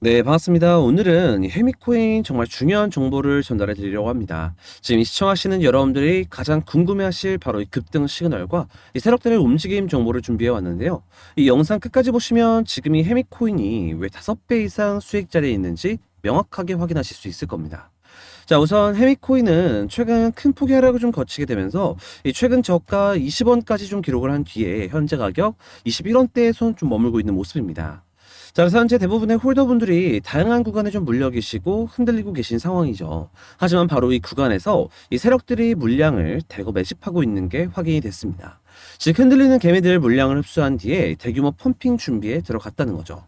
네, 반갑습니다. 오늘은 이 해미코인 정말 중요한 정보를 전달해 드리려고 합니다. 지금 이 시청하시는 여러분들이 가장 궁금해하실 바로 이 급등 시그널과 이 세력들의 움직임 정보를 준비해 왔는데요. 이 영상 끝까지 보시면 지금 이 해미코인이 왜 5배 이상 수익 자리에 있는지 명확하게 확인하실 수 있을 겁니다. 자, 우선 해미코인은 최근 큰 폭의 하락을 좀 거치게 되면서 이 최근 저가 20원까지 좀 기록을 한 뒤에 현재 가격 21원대에 손좀 머물고 있는 모습입니다. 자, 그래서 현재 대부분의 홀더분들이 다양한 구간에 좀 물려 계시고 흔들리고 계신 상황이죠. 하지만 바로 이 구간에서 이 세력들이 물량을 대거 매집하고 있는 게 확인이 됐습니다. 즉 흔들리는 개미들 물량을 흡수한 뒤에 대규모 펌핑 준비에 들어갔다는 거죠.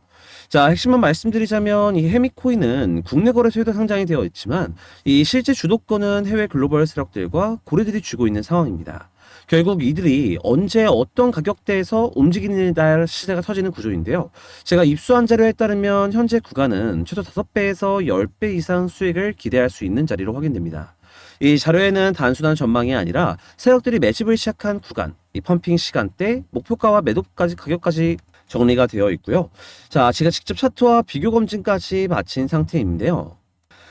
자, 핵심만 말씀드리자면 이 해미코인은 국내 거래소에도 상장이 되어 있지만 이 실제 주도권은 해외 글로벌 세력들과 고래들이 쥐고 있는 상황입니다. 결국 이들이 언제 어떤 가격대에서 움직이느냐에 따라 시세가 터지는 구조인데요. 제가 입수한 자료에 따르면 현재 구간은 최소 5배에서 10배 이상 수익을 기대할 수 있는 자리로 확인됩니다. 이 자료에는 단순한 전망이 아니라 세력들이 매집을 시작한 구간, 이 펌핑 시간대, 목표가와 매도까지 가격까지 정리가 되어 있고요. 자, 제가 직접 차트와 비교 검증까지 마친 상태인데요.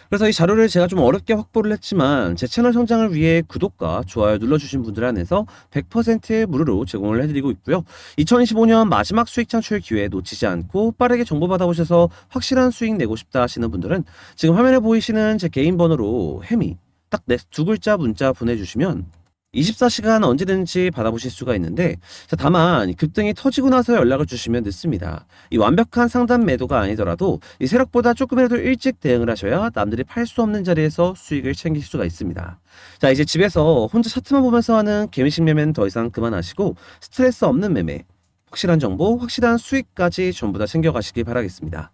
그래서 이 자료를 제가 좀 어렵게 확보를 했지만 제 채널 성장을 위해 구독과 좋아요 눌러주신 분들 한해서 100% 무료로 제공을 해드리고 있고요. 2025년 마지막 수익 창출 기회 놓치지 않고 빠르게 정보 받아보셔서 확실한 수익 내고 싶다 하시는 분들은 지금 화면에 보이시는 제 개인 번호로 해미 딱 두 글자 문자 보내주시면 24시간 언제든지 받아보실 수가 있는데 자, 다만 이 급등이 터지고 나서 연락을 주시면 늦습니다. 이 완벽한 상단 매도가 아니더라도 이 세력보다 조금이라도 일찍 대응을 하셔야 남들이 팔 수 없는 자리에서 수익을 챙길 수가 있습니다. 자 이제 집에서 혼자 차트만 보면서 하는 개미식 매매는 더 이상 그만하시고 스트레스 없는 매매 확실한 정보, 확실한 수익까지 전부 다 챙겨가시기 바라겠습니다.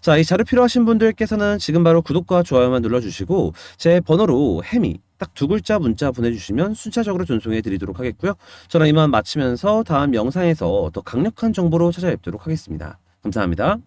자, 이 자료 필요하신 분들께서는 지금 바로 구독과 좋아요만 눌러주시고 제 번호로 해미 딱 두 글자 문자 보내주시면 순차적으로 전송해 드리도록 하겠고요. 저는 이만 마치면서 다음 영상에서 더 강력한 정보로 찾아뵙도록 하겠습니다. 감사합니다.